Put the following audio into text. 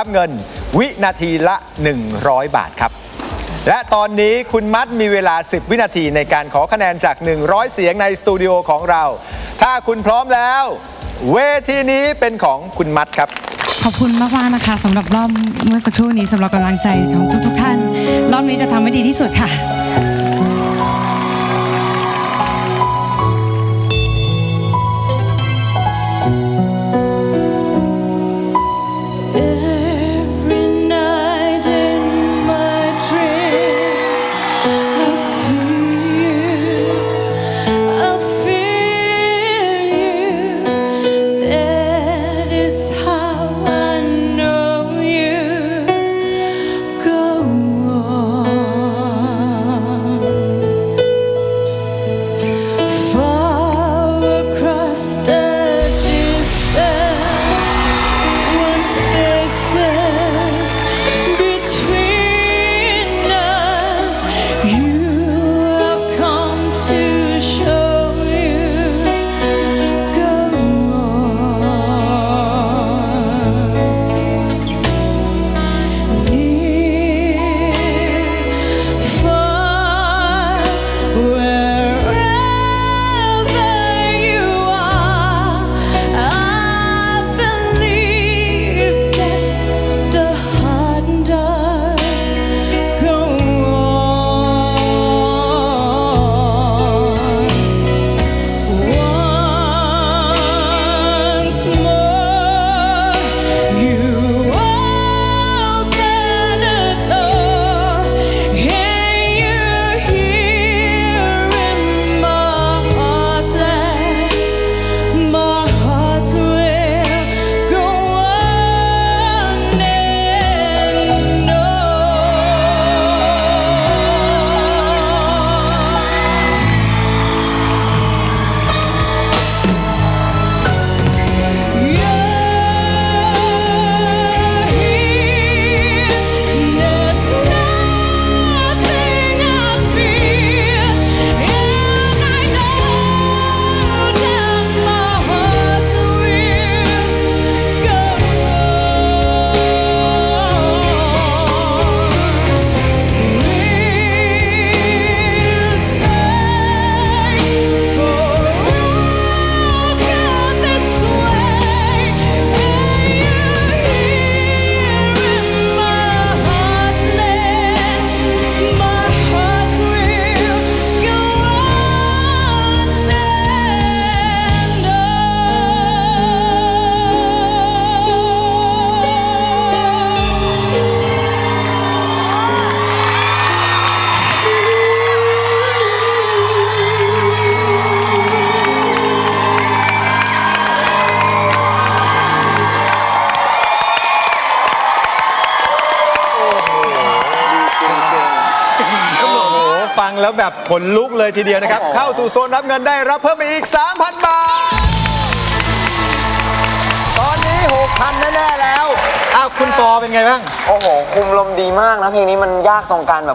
รับเงินวินาทีละ 100 บาทครับ และตอนนี้คุณมัดมีเวลา 10 วินาทีในการขอคะแนนจาก 100 เสียงในสตูดิโอของเรา ถ้าคุณพร้อมแล้ว เวทีนี้เป็นของคุณมัดครับ ขอบคุณมากๆนะคะสำหรับรอบเมื่อสักครู่นี้สำหรับกำลังใจของทุกๆท่าน รอบนี้จะทำให้ดีที่สุดค่ะ ฟังแล้วแบบขนลุกเลยทีเดียวนะครับ เข้าสู่โซนรับเงินได้รับเพิ่มไปอีก 3,000 บาท ตอนนี้ 6,000 แน่ ๆ แล้ว อ้าว คุณปอเป็นไงบ้าง โอ้โห คุมลมดีมากนะเพลงนี้มันยากตรงการแบบ